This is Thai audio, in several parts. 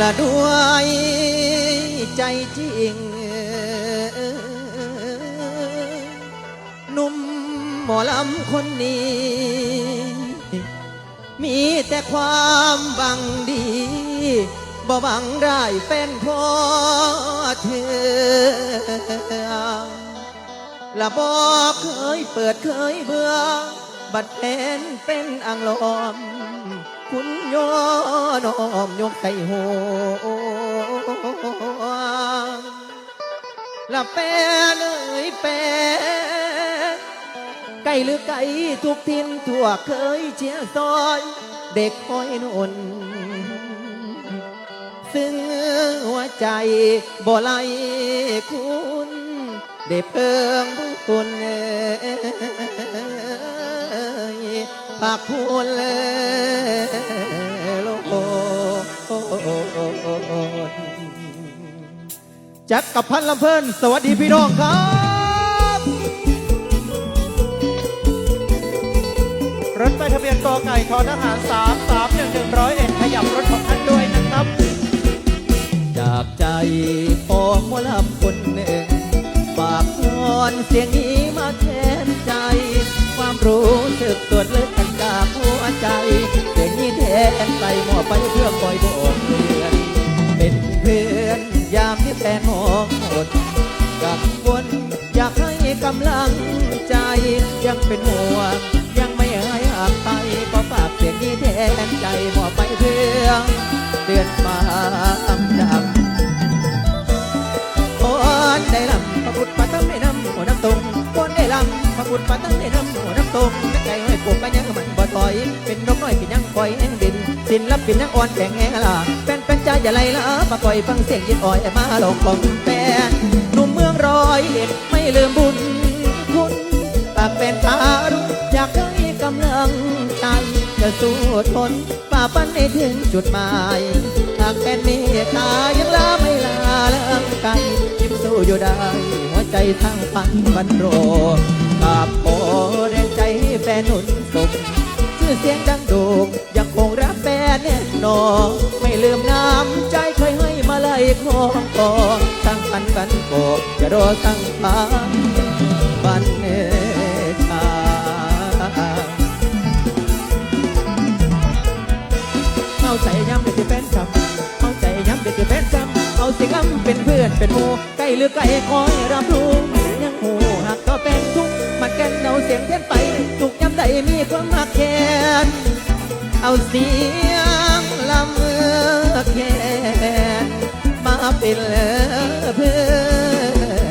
ละด้วยใจจริงหนุ่มหมอลำคนนี้ มีแต่ความหวังดีบ่หวังได้แฟนพอเธอละบอกเคยเปิดเคยเบื่อ บัดเป็นเป็นอ่างลอม คุณโยนอมยกใส่หัวละเป็นเอ้ยเป็นไก่หรือไก่ทุกทินทั่วเคยเชียซอย เด็กคอยนนซึ่งหัวใจบ่ไลคุณได้เพิ่มบุญคุณเอ้ยปากพูนเลย โลกจักกับพันลำเพลินสวัสดีพี่น้องครับ รถไฟทะเบียนกอไก่ทอทหาร3 3 1 1 0 1ขยับรถของท่านด้วยนะครับ จากใจของหมอลำคนหนึ่งฝากพรเสียงนี้มาแทนใจ ความรู้สึกตัวเลือก นี้แทนใจมอไปเพื่อคอยบอกเพื่อนเป็นเพื่อนยามที่แฟนมองหมดกับคนอยากให้กำลังใจยังเป็นห่วงยังไม่หายห่างไปก็ฝากเสียงนี้แทนใจมอไปเพื่อเตือนมาดังคนได้ลำพระพุทธพระธรรมได้นำหัวน้ำตรงคนได้ลำพระพุทธพระธรรมได้นำหัวน้ำตรงนักใจให้ปลูกกันยังมันบ่ถอย เป็นนกน้อยเป็นยังคอย แห่งดินสินรับป็นยังอ่อนแข็งแห่งลาเป็นเป็นใจอย่าไล่ละมาคอยฟังเสียงยินอ่อยมาหลงของแฟนหนุ่มเมืองร้อยเอ็ดไม่ลืมบุญคุณปากเป็นทารุอยากให้กำลังใจจะสู้ทนฝ่าฟันให้ถึงจุดหมายหากเป็นเมตตายังลาไม่ลาเลิกกันยิ้มสู้อยู่ได้ หัวใจทั้งพันบันโรกราบโอ ไม่ลืมน้ำใจเคยให้มาไล่คล้องกองทั้งพันกันโกจะรอทั้งพันบันเนชาเอาใจย้ำเด็กที่เป็นคำเอาใจย้ำเด็กที่เป็นคำเอาสียงอ้ำเป็นเพื่อนเป็นหมู่ใกล้หรือไกลคอยรับรู้ยังหูหักก็เป็นทุกข์มันกันเอาเสียงเทียนไป ทุกย้ำใดมีความหักแค้นเอาเสีย ลำเมือแคนมาเป็นเพื่อ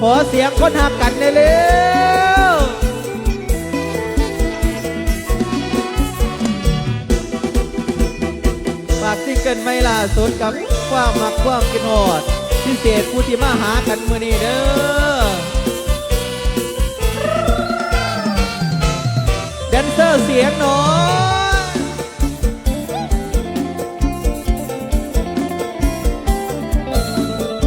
ขอเสียงคนหักกันเร็วฝากซิงเกิลไม่ล่าสุดกับความมักความกินหอด พิเศษผู้ที่มาหากันมือนี้เด้อ เซอร์เสียงหน้อยอบคุณครับ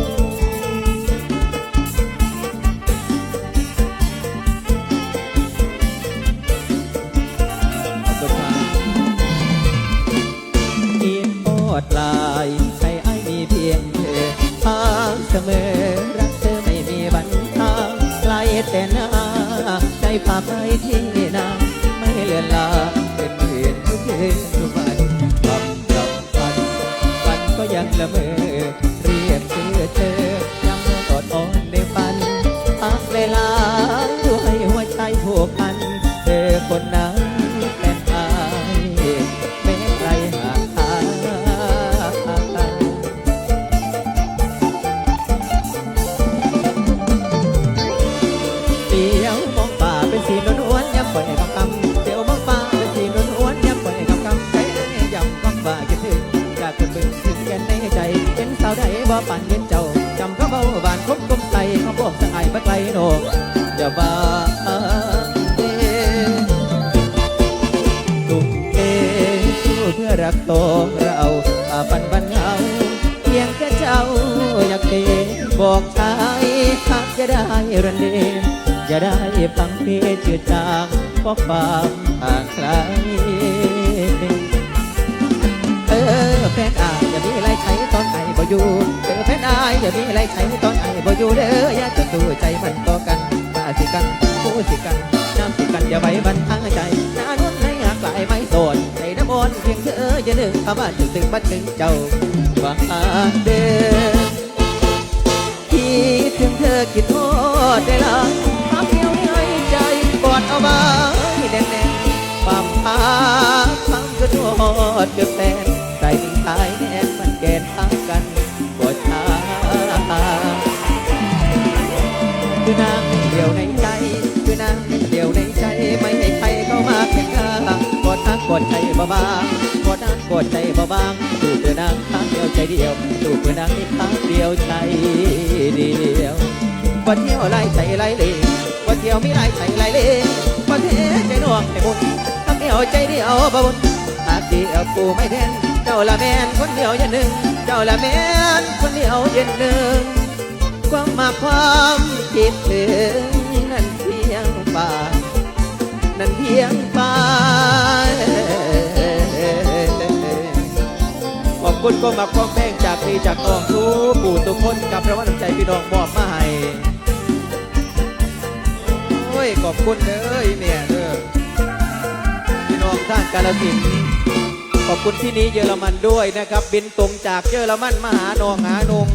อีโอดลายใครไอ้มีเพียงเธอพางเสมอรักเธอไม่มีบันทางไกลแต่หน้าใจฝากไว้ที่นาไม่ เลือนลาเป็นเพื่อนทุกคืนทุกวันคำกับฝันฝันก็ยังละเมอเรียกชื่อเธอยังกอดอ่อนในฝันพักเวลาด้วยหัวใจผูกพัน นสาปั่นเห็นเจ้าจำเขาเบาบานคบกลมใสเขาบอกสหายบักไกลโนกอย่าว่าเอ่ยตุ้มเทสู้เพื่อรักตัวเราอาปันบันเงาเพียงแค่เจ้าอยากเห็นบอกชายหากจะได้รันเดนอย่าได้ฟังเพจืดจางขบ่ความห่างไกลเออแฟนอา ไรใช้ตอนไอบ่อยู่เออแฟนอายอย่ามีอะไรใช้ตอนไอบ่อยู่เด้ออย่าจะสู้ใจมันต่อกันมาสิกันคู่สิกันน้ำสิกันอย่าไว้บันทางใจน้านุ่นให้หักหลายไม่โสดในน้ำมนต์เพียงเธออย่านึกคำว่าถึงถึงบัดหนึ่งเจ้าว่าเดินคิดถึงเธอคิดโทษได้ละพักเดียวให้ใจกอดเอาไว้แน่นๆความพาความกระโดดเกือบแฟน กดใจบ่บางกดทักกดใจบ่บางสู่เพื่อนางทางเดียวใจเดียวสู่เพื่อนางในทางเดียวใจเดียววันเที่ยวไล่ใจไล่เล่วันเที่ยวไม่ไล่ใจไล่เล่วันเทใจน่วงใจบุญทางเดียวใจเดียวบ่บุญหากเดียวปูไม่แทนเจ้าละแมนคนเดียวอยันหนึ่งเจ้าละแมนคนเดียวอยันหนึ่งความมาความคิดถึงนั่นเพียงปากนั่นเพียงปา คุณก็มาความแป้งจากพี่จากน้องทุกปู่ทุกคนกับพระวันน้ำใจพี่น้องมอบมาให้โอ้ยขอบคุณเด้อเนี่ยเด้อพี่น้องท่านกาลสินธุ์ขอบคุณที่นี้เยอรมันด้วยนะครับ บินตรงจากเยอรมันมาหานองหานง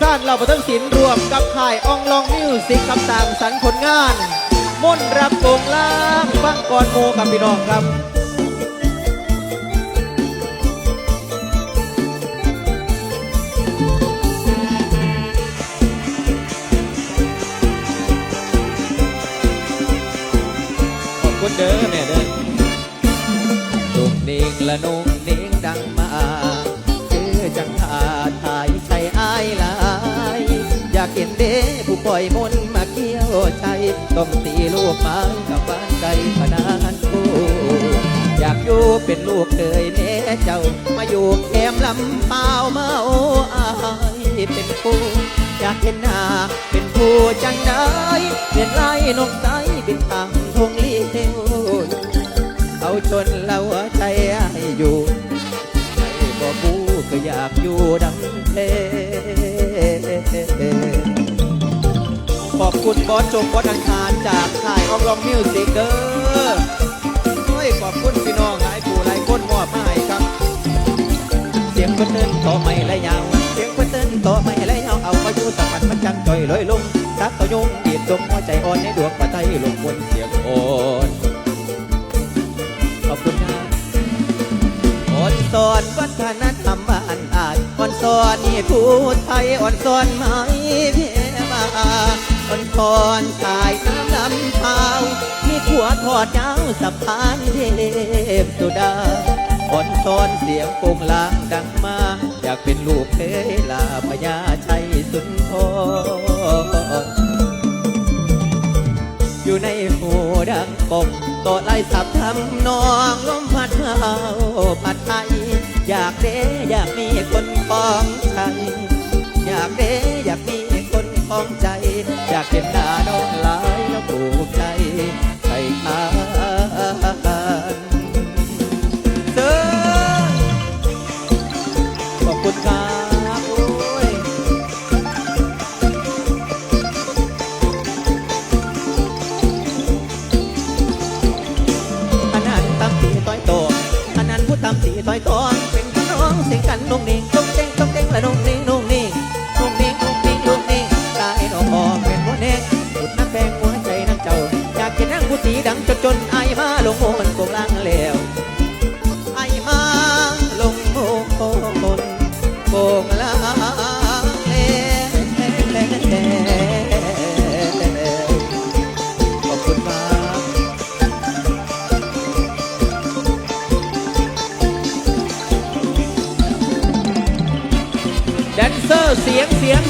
สร้างเราประทังศิลป์รวมกับค่ายองลองมิวสิกกับต่างสรรผลงาน ม่นรับโปงล่างฟังก่อนโมกับพี่น้องครับ คุณเด้อแม่เด้อนุ่งนิ่งละนุ่งนิ่งดังมาคือจังหาถ่ายใช้อายหลายอยากเห็นเด้ผู้ปล่อยมนมาเกี่ยวใจ ต้องตีลูกม้กับบ้านไกลขนาดกูอยากอยู่เป็นลูกเคยแม่เจ้า มาอยู่แคมลำเปล่ามาโอ้อายเป็นผู้อยากเห็นหน้าเป็นผู้จังได้เห็นไล่นกใสบินทาง เอาจนเราใจให้อยู่ให้บ่บูก็อยากอยู่ดังเพขอบคุณบอสจงวัฒนคารจากค่ายอองรองมิวสิกเด้อโอ้ยขอบคุณพี่น้องหลายผู้หลายคนมอบมาให้ครับ เสียงคนเดินต่อไม่และยาว เสียงคนเดินต่อไม่และยาว เอามาอยู่สักมันมันจังจ่อยลอยลงรักต่อยง ดีดตรงหัวใจอ่อนในดวงประไทยลงบนเสียงอ่อนขอบคุณนะอ่อนสอนวัฒนธรรมบ้านอาจอ่อนสอนนี่ผู้ไทยอ่อนสอนไม้เพียมาอ่อนคอนสายน้ำลำเผามีขัวทอดเจ้าสะพานเทพสุดาอ่อนซอนเสียงโป่งลางดังมา อยากเป็นลูกเคยลาพญาชัยสุนทร อยู่ในหูดังปงโตไล่สับทำนองลมพัดเมาพัดไทยอยากเด้อยากมีคนปองใจอยากเด้อยากมีคนปองใจ อยากเห็นหน้าน้องหลายแล้วผูกใจ องเสียงกันนุ่ง สียงเสียง